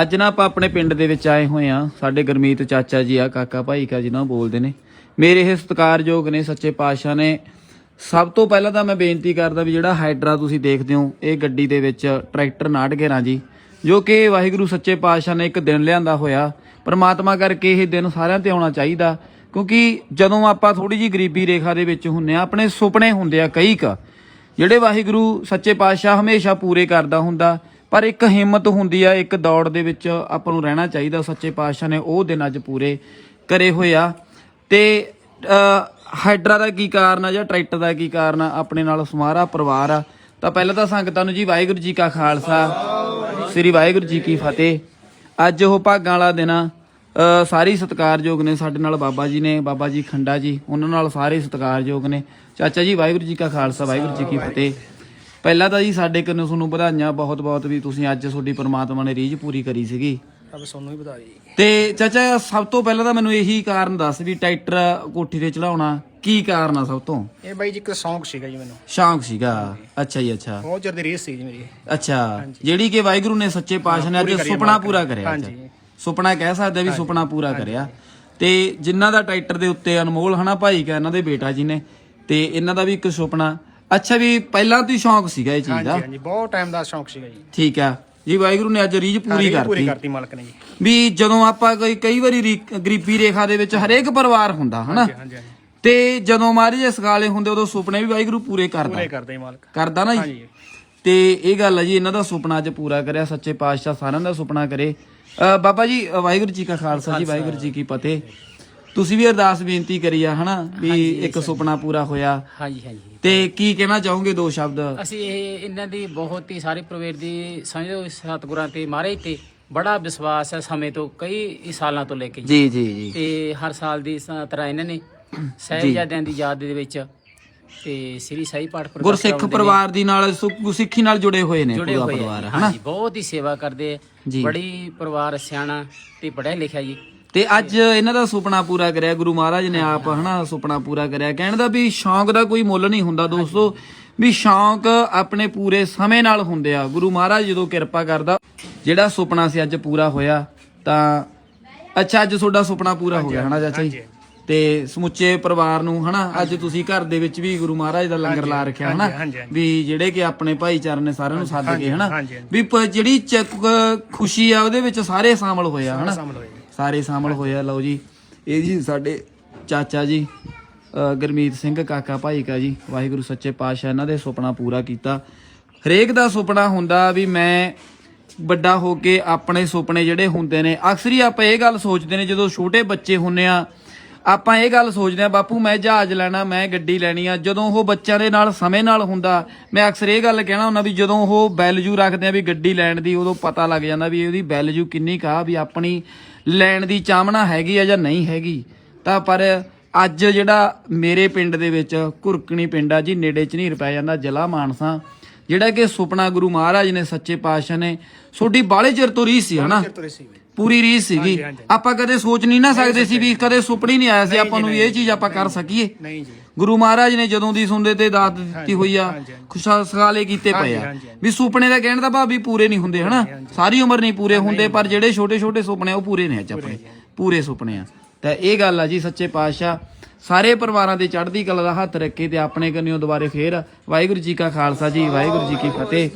ਅੱਜ ਨਾ ਆਪਾਂ ਆਪਣੇ ਪਿੰਡ ਦੇ ਵਿੱਚ ਆਏ ਹੋਏ ਆ ਸਾਡੇ ਗਰਮੀਤ ਚਾਚਾ ਜੀ ਆ, ਕਾਕਾ ਭਾਈ ਕਾ ਜੀ ਨਾ ਬੋਲਦੇ ਨੇ। ਮੇਰੇ ਇਹ ਸਤਿਕਾਰਯੋਗ ਨੇ ਸੱਚੇ ਪਾਤਸ਼ਾਹ ਨੇ। ਸਭ ਤੋਂ ਪਹਿਲਾਂ ਤਾਂ ਮੈਂ ਬੇਨਤੀ ਕਰਦਾ ਵੀ ਜਿਹੜਾ ਹਾਈਡਰਾ ਤੁਸੀਂ ਦੇਖਦੇ ਹੋ, ਇਹ ਗੱਡੀ ਦੇ ਵਿੱਚ ਟਰੈਕਟਰ 911 ਜੀ। ਜੋ ਕਿ ਵਾਹਿਗੁਰੂ ਸੱਚੇ ਪਾਤਸ਼ਾਹ ਨੇ ਇੱਕ ਦਿਨ ਲਿਆਂਦਾ ਹੋਇਆ। ਪਰਮਾਤਮਾ ਕਰਕੇ ਇਹ ਦਿਨ ਸਾਰਿਆਂ ਤੇ ਆਉਣਾ ਚਾਹੀਦਾ। ਕਿਉਂਕਿ ਜਦੋਂ ਆਪਾਂ ਥੋੜੀ ਜੀ ਗਰੀਬੀ ਰੇਖਾ ਦੇ ਵਿੱਚ ਹੁੰਨੇ ਆ ਆਪਣੇ ਸੁਪਨੇ ਹੁੰਦੇ ਆ ਕਈ ਕ। ਜਿਹੜੇ ਵਾਹਿਗੁਰੂ ਸੱਚੇ ਪਾਤਸ਼ਾਹ ਹਮੇਸ਼ਾ ਪੂਰੇ ਕਰਦਾ ਹੁੰਦਾ। ਪਰ ਇੱਕ ਹਿੰਮਤ ਹੁੰਦੀ ਆ ਇੱਕ ਦੌੜ ਦੇ ਵਿੱਚ ਆਪਾਂ ਨੂੰ ਰਹਿਣਾ ਚਾਹੀਦਾ ਸੱਚੇ ਪਾਤਸ਼ਾਹ ਨੇ ਉਹ ਦਿਨ ਅੱਜ ਪੂਰੇ ਕਰੇ ਹੋਏ ਆ। ਤੇ ਅ, ਹਾਈਡਰਾ ਦਾ ਕੀ ਕਾਰਨ ਆ ਜਾਂ ਟਰੈਕਟਰ ਦਾ ਕੀ ਕਾਰਨ ਆ? ਆਪਣੇ ਨਾਲ ਸਮਾਰਾ ਪਰਿਵਾਰ ਆ। ਤਾਂ ਪਹਿਲਾਂ ਤਾਂ ਸੰਗਤਾਂ ਨੂੰ ਜੀ ਵਾਹਿਗੁਰੂ ਜੀ ਕਾ ਖਾਲਸਾ ਸ੍ਰੀ ਵਾਹਿਗੁਰੂ ਜੀ ਕੀ ਫਤਿਹ। ਅੱਜ ਉਹ ਭਾਗਾਂ ਵਾਲਾ ਦਿਨ ਆ। ਸਾਰੇ ਸਤਿਕਾਰਯੋਗ ਨੇ ਸਾਡੇ ਨਾਲ ਬਾਬਾ ਜੀ ਨੇ ਬਾਬਾ ਜੀ ਖੰਡਾ ਜੀ ਉਹਨਾਂ ਨਾਲ ਸਾਰੇ ਸਤਿਕਾਰਯੋਗ ਨੇ। ਚਾਚਾ ਜੀ ਵਾਹਿਗੁਰੂ ਜੀ ਕਾ ਖਾਲਸਾ ਵਾਹਿਗੁਰੂ ਜੀ ਕੀ ਫਤਿਹ। ਪਹਿਲਾਂ ਤਾਂ ਜੀ ਸਾਡੇ ਕੰਨੋਂ ਤੁਹਾਨੂੰ ਵਧਾਈਆਂ ਬਹੁਤ ਬਹੁਤ ਵੀ ਤੁਸੀਂ ਅੱਜ ਤੁਹਾਡੀ ਪ੍ਰਮਾਤਮਾ ਨੇ ਰੀਝ ਪੂਰੀ ਕਰੀ ਸੀਗੀ। ਰੱਬ ਸਾਨੂੰ ਹੀ ਵਧਾਈ। ਤੇ ਚਾਚਾ ਸਭ ਤੋਂ ਪਹਿਲਾਂ ਤਾਂ ਮੈਨੂੰ ਇਹੀ ਕਾਰਨ ਦੱਸ ਵੀ ਟਰੈਕਟਰ ਕੋਠੀ ਤੇ ਚੜਾਉਣਾ ਕੀ ਕਾਰਨ ਆ ਸਭ ਤੋਂ? ਇਹ ਬਾਈ ਜੀ ਇੱਕ ਸ਼ੌਂਕ ਸੀਗਾ ਜੀ ਮੈਨੂੰ। ਸ਼ੌਂਕ ਸੀਗਾ? ਅੱਛਾ ਜੀ ਅੱਛਾ। ਬਹੁਤ ਚਿਰ ਦੀ ਰੀਸ ਸੀ ਜੀ ਮੇਰੀ। ਅੱਛਾ। ਜਿਹੜੀ ਕਿ ਵਾਹਿਗੁਰੂ ਨੇ ਸੱਚੇ ਪਾਤਸ਼ਾਹ ਨੇ ਅੱਜ ਸੁਪਨਾ ਪੂਰਾ ਕਰਿਆ। ਹਾਂਜੀ। ਸੁਪਨਾ ਕਹਿ ਸਕਦੇ ਵੀ ਸੁਪਨਾ ਪੂਰਾ ਕਰਿਆ। ਤੇ ਜਿਨ੍ਹਾਂ ਦਾ ਟਰੈਕਟਰ ਦੇ ਉੱਤੇ ਅਨਮੋਲ ਹਨਾ ਭਾਈ ਕਾ ਇਹਨਾਂ ਦੇ ਬੇਟਾ ਜੀ ਨੇ ਤੇ ਇਹਨਾਂ ਦਾ ਵੀ ਇੱਕ ਸੁਪਨਾ। ਅੱਛਾ ਵੀ ਪਹਿਲਾਂ ਤੋਂ ਹੀ ਸ਼ੌਂਕ ਸੀਗਾ ਇਹ ਚੀਜ਼ ਹਾਂਜੀ ਦਾ। ਹਾਂਜੀ ਬਹੁਤ ਟਾਈਮ ਦਾ ਸ਼ੌਂਕ ਸੀਗਾ ਜੀ। ਠੀਕ ਆ। ਜੀ ਵਾਹਿਗੁਰੂ ਨੇ ਅੱਜ ਰੀਝ ਪੂਰੀ ਰੀਝ ਪੂਰੀ ਕਰਤੀ। ਕਰਤੀ ਮਾਲਕ ਨੇ ਜੀ। ਵੀ ਜਦੋਂ ਆਪਾਂ ਕੋਈ ਕਈ ਵਾਰੀ ਰੀ- ਗਰੀਬੀ ਰੇਖਾ ਦੇ ਵਿੱਚ ਹਰੇਕ ਪਰਿਵਾਰ ਹੁੰਦਾ ਹਨਾ? ਹਾਂਜੀ ਹਾਂਜੀ ਹਾਂਜੀ। ਤੇ ਜਦੋਂ ਮਹਾਰਾਜ ਇਸ ਗਾਲੇ ਹੁੰਦੇ ਉਦੋਂ ਸੁਪਨੇ ਵੀ ਵਾਹਿਗੁਰੂ ਪੂਰੇ ਕਰਦਾ। ਪੂਰੇ ਕਰਦੇ ਜੀ ਮਾਲਕ। ਕਰਦਾ ਨਾ ਜੀ? ਹਾਂਜੀ। ਤੇ ਇਹ ਗੱਲ ਹੈ ਜੀ ਇਹਨਾਂ ਦਾ ਸੁਪਨਾ ਅੱਜ ਪੂਰਾ ਕਰਿਆ ਸੱਚੇ ਪਾਤਸ਼ਾਹ ਸਾਰਿਆਂ ਦਾ ਸੁਪਨਾ ਕਰੇ। ਅ, ਬਾਬਾ ਜੀ ਅ, ਵਾਹਿਗੁਰੂ ਜੀ ਕਾ ਖਾਲਸਾ ਜੀ ਵਾਹਿਗੁਰੂ ਜੀ ਕੀ ਫਤਿਹ। ਤੁਸੀਂ ਵੀ ਅਰਦਾਸ ਬੇਨਤੀ ਕਰੀ ਆ ਹਨਾ? ਵੀ ਇੱਕ ਸੁਪਨਾ ਪੂਰਾ ਹੋਇਆ। ਹਾਂਜੀ ਹਾਂਜੀ। ਤੇ ਕੀ ਕਹਿਣਾ ਚਾਹੋਗੇ ਦੋ ਸ਼ਬਦ? ਅਸੀਂ ਇਹ ਇਹਨਾਂ ਦੀ ਬਹੁਤ ਹੀ ਸਾਰੇ ਪ੍ਰਵੇਰ ਦੀ ਸਮਝੋ ਸਤਿਗੁਰਾਂ ਤੇ ਮਹਾਰਾਜ ਤੇ ਬੜਾ ਵਿਸ਼ਵਾਸ ਹੈ ਸਮੇਂ ਤੋਂ ਕਈ ਸਾਲਾਂ ਤੋਂ ਲੈ ਕੇ। ਜੀ ਜੀ ਜੀ। ਤੇ ਹਰ ਸਾਲ ਦੀ ਇਸ ਤਰ੍ਹਾਂ ਇਹਨਾਂ ਨੇ ਸਾਹਿਬਜ਼ਾਦਿਆਂ ਦੀ ਯਾਦ ਦੇ ਵਿੱਚ ਤੇ ਸ੍ਰੀ ਸਾਈ ਪਾਠ ਪ੍ਰਕਾਸ਼ ਗੁਰਸਿੱਖ ਕਰਾਉਂਦੇ ਨੇ। ਪਰਿਵਾਰ ਦੀ ਨਾਲ ਸੁ- ਸਿੱਖੀ ਨਾਲ ਜੁੜੇ ਹੋਏ ਨੇ ਜੁੜੇ ਪੂਰਾ ਹੋਏ ਪਰਿਵਾਰ ਆ ਹਨਾ? ਹਾਂਜੀ ਬਹੁਤ ਹੀ ਸੇਵਾ ਕਰਦੇ ਆ। ਜੀ। ਬੜੀ ਪਰਿਵਾਰ ਸਿਆਣਾ ਤੇ ਪੜ੍ਹਿਆ ਲਿਖਿਆ ਜੀ। ਤੇ ਅੱਜ ਇਹਨਾਂ ਦਾ ਸੁਪਨਾ ਪੂਰਾ ਕਰਿਆ ਗੁਰੂ ਮਹਾਰਾਜ ਨੇ ਆਪ ਹਨਾ ਸੁਪਨਾ ਪੂਰਾ ਕਰਿਆ। ਕਹਿਣ ਦਾ ਵੀ ਸ਼ੌਂਕ ਦਾ ਕੋਈ ਮੁੱਲ ਨਹੀਂ ਹੁੰਦਾ ਦੋਸਤੋ ਵੀ ਸ਼ੌਂਕ ਆਪਣੇ ਪੂਰੇ ਸਮੇਂ ਨਾਲ ਹੁੰਦੇ ਆ। ਗੁਰੂ ਮਹਾਰਾਜ ਜਦੋਂ ਕਿਰਪਾ ਕਰਦਾ ਜਿਹੜਾ ਸੁਪਨਾ ਸੀ ਅੱਜ ਪੂਰਾ ਹੋਇਆ ਤਾਂ ਅੱਛਾ ਅੱਜ ਤੁਹਾਡਾ ਸੁਪਨਾ ਪੂਰਾ ਹੋ ਗਿਆ ਹਨਾ ਚਾਚਾ ਜੀ? ਤੇ ਸਮੁੱਚੇ ਪਰਿਵਾਰ ਨੂੰ ਹਨਾ ਅੱਜ ਤੁਸੀਂ ਘਰ ਦੇ ਵਿੱਚ ਵੀ ਗੁਰੂ ਮਹਾਰਾਜ ਦਾ ਲੰਗਰ ਲਾ ਰੱਖਿਆ ਹਨਾ। ਵੀ ਜਿਹੜੇ ਕਿ ਆਪਣੇ ਭਾਈਚਾਰੇ ਨੇ ਸਾਰਿਆਂ ਨੂੰ ਸੱਦ ਕੇ ਹਨਾ। ਵੀ ਜਿਹੜੀ ਖੁਸ਼ੀ ਆ ਉਹਦੇ ਵਿੱਚ ਸਾਰੇ ਸ਼ਾਮਲ ਹੋਏ ਆ ਹਨਾ। ਸਾਰੇ ਸ਼ਾਮਲ ਹੋਏ ਆ ਲਓ ਜੀ। ਇਹ ਜੀ ਸਾਡੇ ਚਾਚਾ ਜੀ ਅ, ਗੁਰਮੀਤ ਸਿੰਘ ਕਾਕਾ ਭਾਈ ਕਾ ਜੀ ਵਾਹਿਗੁਰੂ ਸੱਚੇ ਪਾਤਸ਼ਾਹ ਇਹਨਾਂ ਦੇ ਸੁਪਨਾ ਪੂਰਾ ਕੀਤਾ। ਹਰੇਕ ਦਾ ਸੁਪਨਾ ਹੁੰਦਾ ਵੀ ਮੈਂ ਵੱਡਾ ਹੋ ਕੇ ਆਪਣੇ ਸੁਪਨੇ ਜਿਹੜੇ ਹੁੰਦੇ ਨੇ। ਅਕਸਰ ਹੀ ਆਪਾਂ ਇਹ ਗੱਲ ਸੋਚਦੇ ਨੇ ਜਦੋਂ ਛੋਟੇ ਬੱਚੇ ਹੁੰਨੇ ਆ ਆਪਾਂ ਇਹ ਗੱਲ ਸੋਚਦੇ ਆ ਬਾਪੂ ਮੈਂ ਜਹਾਜ਼ ਲੈਣਾ ਮੈਂ ਗੱਡੀ ਲੈਣੀ ਆ। ਜਦੋਂ ਉਹ ਬੱਚਿਆਂ ਦੇ ਨਾਲ ਸਮੇਂ ਨਾਲ ਹੁੰਦਾ ਮੈਂ ਅਕਸਰ ਇਹ ਗੱਲ ਕਹਿਣਾ ਹੁੰਦਾ ਵੀ ਜਦੋਂ ਉਹ ਵੈਲਿਊ ਰੱਖਦੇ ਆ ਵੀ ਗੱਡੀ ਲੈਣ ਦੀ ਉਦੋਂ ਪਤਾ ਲੱਗ ਜਾਂਦਾ ਵੀ ਉਹਦੀ ਵੈਲਿਊ ਕਿੰਨੀ ਕਾ ਵੀ ਆਪਣੀ ਲੈਣ ਦੀ ਚਾਹਮਨਾ ਹੈਗੀ ਆ ਜਾਂ ਨਹੀਂ ਹੈਗੀ। ਤਾਂ ਪਰ ਅੱਜ ਜਿਹੜਾ ਮੇਰੇ ਪਿੰਡ ਦੇ ਵਿੱਚ ਘੁਰਕਣੀ ਪਿੰਡ ਆ ਜੀ ਨੇੜੇ ਚ ਨਹੀਂ ਪੈ ਜਾਂਦਾ ਜ਼ਿਲ੍ਹਾ ਮਾਨਸਾ ਜਿਹੜਾ ਕਿ ਸੁਪਨਾ ਗੁਰੂ ਮਹਾਰਾਜ ਨੇ ਸੱਚੇ ਪਾਤਸ਼ਾਹ ਨੇ ਛੋਟੀ ਬਾਲੇ ਚਿਰ ਤੋਂ ਰੀਸ ਸੀ ਹਨਾ? ਪੂਰੀ ਰੀਸ ਸੀਗੀ। ਆਪਾਂ ਕਦੇ ਸੋਚ ਨਹੀਂ ਨਾ ਸਕਦੇ ਸੀ ਵੀ ਕਦੇ ਸੁਪਨੀ ਨਹੀਂ ਆਇਆ ਸੀ ਆਪਾਂ ਨੂੰ ਇਹ ਚੀਜ਼ ਆਪਾਂ ਕਰ ਸਕੀਏ। ਨਹੀਂ ਜੀ। ਗੁਰੂ ਮਹਾਰਾਜ ਨੇ ਜਦੋਂ ਦੀ ਸੁਣਦੇ ਤੇ ਦਾਤ ਦਿੱਤੀ ਹੋਈ ਆ ਖੁਸ਼ਹਾਲ ਕੀਤੇ ਪਏ ਆ। ਵੀ ਸੁਪਨੇ ਦਾ ਕਹਿਣ ਦਾ ਭਾਵ ਵੀ ਪੂਰੇ ਨਹੀਂ ਹੁੰਦੇ ਹਨਾ? ਸਾਰੀ ਉਮਰ ਨਹੀਂ ਪੂਰੇ ਹੁੰਦੇ ਪਰ ਜਿਹੜੇ ਛੋਟੇ ਛੋਟੇ ਸੁਪਨੇ ਉਹ ਪੂਰੇ ਨੇ ਅੱਜ ਆਪਣੇ। ਪੂਰੇ ਸੁਪਨੇ ਆ। ਤਾਂ ਇਹ ਗੱਲ ਆ ਜੀ ਸੱਚੇ ਪਾਤਸ਼ਾਹ ਸਾਰੇ ਪਰਿਵਾਰਾਂ ਦੇ ਚੜ੍ਹਦੀ ਕਲਾ ਦਾ ਹੱਥ ਰੱਖੇ ਤੇ ਆਪਣੇ ਕੰਨਿਓ ਦੁਬਾਰੇ ਫੇਰ ਵਾਹਿਗੁਰੂ ਜੀ ਕਾ ਖਾਲਸਾ ਜੀ ਵਾਹਿਗੁਰੂ ਜੀ ਕੀ ਫਤਿਹ।